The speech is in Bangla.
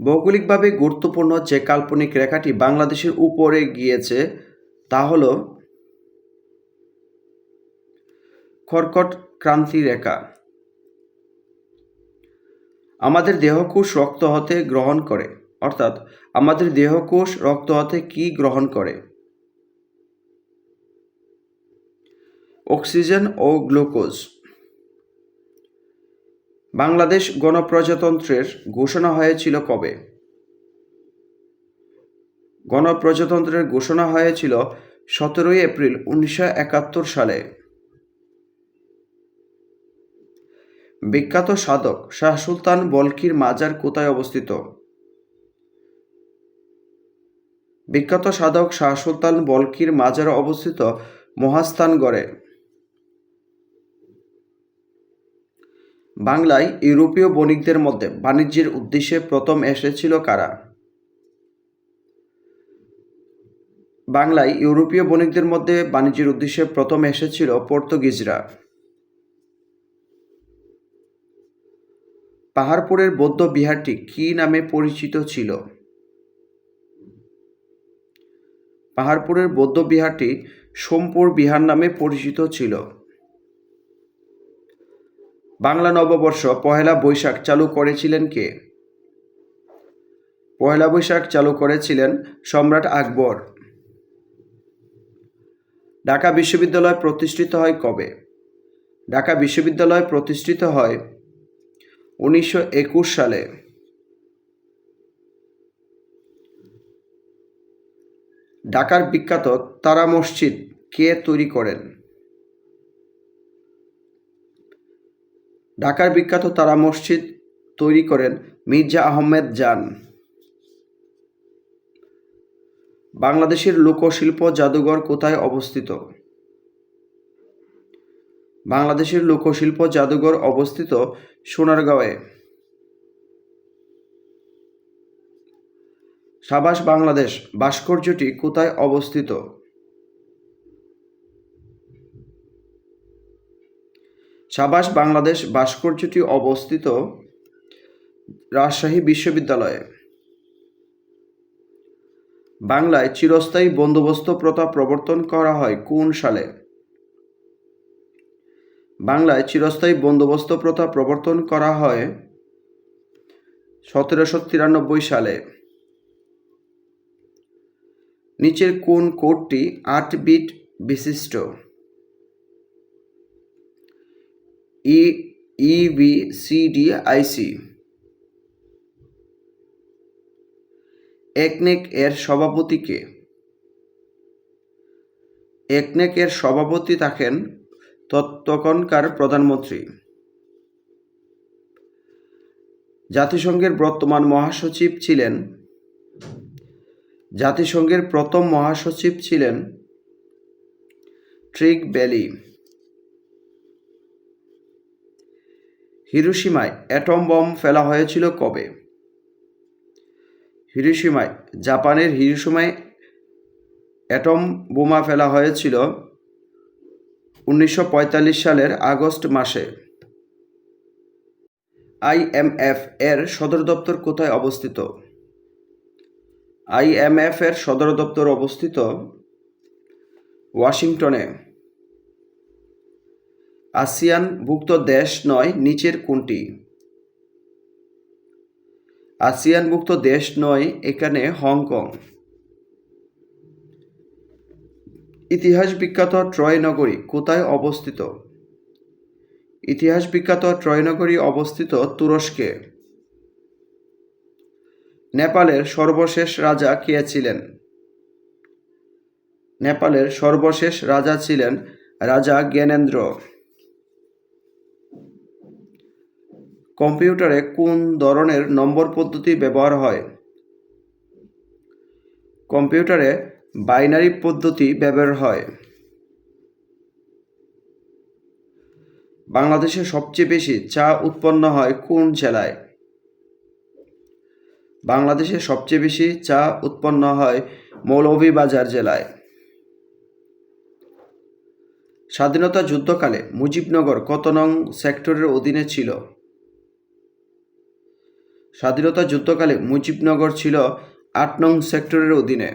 ভৌগোলিকভাবে গুরুত্বপূর্ণ যে কাল্পনিক রেখাটি বাংলাদেশের উপরে গিয়েছে, তা হল কর্কট ক্রান্তি রেখা। আমাদের দেহকোষ রক্ত হতে গ্রহণ করে, অর্থাৎ আমাদের দেহকোষ রক্ত হতে কি গ্রহণ করে? অক্সিজেন ও গ্লুকোজ। বাংলাদেশ গণপ্রজাতন্ত্রের ঘোষণা হয়েছিল কবে? গণপ্রজাতন্ত্রের ঘোষণা হয়েছিল সতেরোই এপ্রিল উনিশশো একাত্তর সালে। বিখ্যাত সাধক শাহ সুলতান বলকির মাজার কোথায় অবস্থিত? বিখ্যাত সাধক শাহ সুলতান বলকির মাজার অবস্থিত মহাস্থানগড়ে। বাংলায় ইউরোপীয় বণিকদের মধ্যে বাণিজ্যের উদ্দেশ্যে প্রথম এসেছিল কারা? বাংলায় ইউরোপীয় বণিকদের মধ্যে বাণিজ্যের উদ্দেশ্যে প্রথম এসেছিল পর্তুগিজরা। পাহাড়পুরের বৌদ্ধ বিহারটি কী নামে পরিচিত ছিল? পাহাড়পুরের বৌদ্ধ বিহারটি সোমপুর বিহার নামে পরিচিত ছিল। বাংলা নববর্ষ পহেলা বৈশাখ চালু করেছিলেন কে? পহেলা বৈশাখ চালু করেছিলেন সম্রাট আকবর। ঢাকা বিশ্ববিদ্যালয় প্রতিষ্ঠিত হয় কবে? ঢাকা বিশ্ববিদ্যালয় প্রতিষ্ঠিত হয় উনিশশো একুশ সালে। ঢাকার বিখ্যাত তারা মসজিদ কে তৈরি করেন? ঢাকার বিখ্যাত তারা মসজিদ তৈরি করেন মির্জা আহমেদ জান। বাংলাদেশের লোকশিল্প জাদুঘর কোথায় অবস্থিত? বাংলাদেশের লোকশিল্প জাদুঘর অবস্থিত সোনারগাঁওয়ে। সাবাস বাংলাদেশ, ভাস্কর্যটি কোথায় অবস্থিত? সাবাস বাংলাদেশ ভাস্কর্যটি অবস্থিত রাজশাহী বিশ্ববিদ্যালয়ে। বাংলায় চিরস্থায়ী বন্দোবস্ত প্রথা প্রবর্তন করা হয় কোন সালে? বাংলায় চিরস্থায়ী বন্দোবস্ত প্রথা প্রবর্তন করা হয় সতেরোশো তিরানব্বই সালে। নিচের কোন কোডটি আট বিট বিশিষ্ট? ই ইবি সিডি আইসি একনেক এর সভাপতি কে? একনেক এর সভাপতি থাকেন ততক্ষণকার প্রধানমন্ত্রী। জাতিসংঘের বর্তমান মহাসচিব ছিলেন। জাতিসংঘের প্রথম মহাসচিব ছিলেন ট্রিক ব্যালি হিরোশিমায় অ্যাটম বম ফেলা হয়েছিল কবে? হিরোশিমায়, জাপানের হিরোশিমায় অ্যাটম বোমা ফেলা হয়েছিল উনিশশো পঁয়তাল্লিশ সালের আগস্ট মাসে। আইএমএফ এর সদর দপ্তর কোথায় অবস্থিত? আইএমএফ এর সদর দপ্তর অবস্থিত ওয়াশিংটনে। আসিয়ানভুক্ত দেশ নয়, নিচের কোনটি? আসিয়ানভুক্ত দেশ নয়, এখানে হংকং। ইতিহাস বিখ্যাত ট্রয় নগরী কোথায় অবস্থিত? ইতিহাস বিখ্যাত ট্রয় নগরী অবস্থিত তুরস্কে। নেপালের সর্বশেষ রাজা কে ছিলেন? নেপালের সর্বশেষ রাজা ছিলেন রাজা জ্ঞানেন্দ্র। কম্পিউটারে কোন ধরনের নম্বর পদ্ধতি ব্যবহার হয়? কম্পিউটারে বাইনারি পদ্ধতি ব্যবহার হয়। বাংলাদেশে সবচেয়ে বেশি চা উৎপন্ন হয় কোন জেলায়? বাংলাদেশে সবচেয়ে বেশি চা উৎপন্ন হয় মৌলভীবাজার জেলায়। স্বাধীনতা যুদ্ধকালে মুজিবনগর কত নং সেক্টরের অধীনে ছিল? স্বাধীনতা যুদ্ধকালে মুজিবনগর ছিল আট নং সেক্টরের অধীনে।